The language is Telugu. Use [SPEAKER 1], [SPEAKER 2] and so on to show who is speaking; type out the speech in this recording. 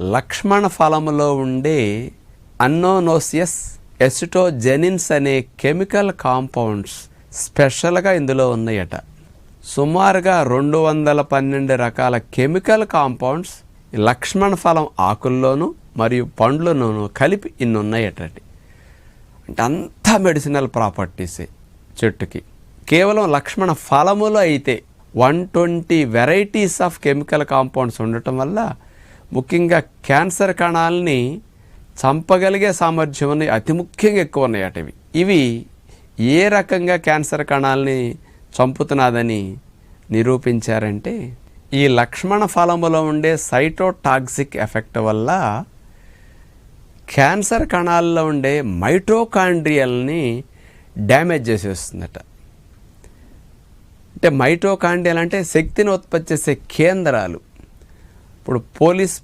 [SPEAKER 1] లక్ష్మణ ఫలములో ఉండే అన్నోనోసియస్ ఎసిటోజెనిన్స్ అనే కెమికల్ కాంపౌండ్స్ స్పెషల్గా ఇందులో ఉన్నాయట. సుమారుగా రెండు వందల పన్నెండు రకాల కెమికల్ కాంపౌండ్స్ లక్ష్మణ ఫలం ఆకుల్లోనూ మరియు పండ్లలోనూ కలిపి ఇన్ని ఉన్నాయట అంటే అంతా మెడిసినల్ ప్రాపర్టీసే చెట్టుకి. కేవలం లక్ష్మణ ఫలములో అయితే one twenty varieties of chemical compounds ఉండటం వల్ల ముఖ్యంగా క్యాన్సర్ కణాలని చంపగలిగే సామర్థ్యం అతి ముఖ్యంగా ఎక్కువ ఉన్నాయట ఇవి. ఇవి ఏ రకంగా క్యాన్సర్ కణాలని చంపుతున్నదని నిరూపించారంటే ఈ లక్ష్మణ ఫలములో ఉండే సైటోటాక్సిక్ ఎఫెక్ట్ వల్ల క్యాన్సర్ కణాల్లో ఉండే మైటోకాండ్రియల్ని డ్యామేజ్ చేసేస్తుందట అంటే మైటోకాండ్రియల్ అంటే శక్తిని ఉత్పత్తి చేసే కేంద్రాలు. ఇప్పుడు పోలీస్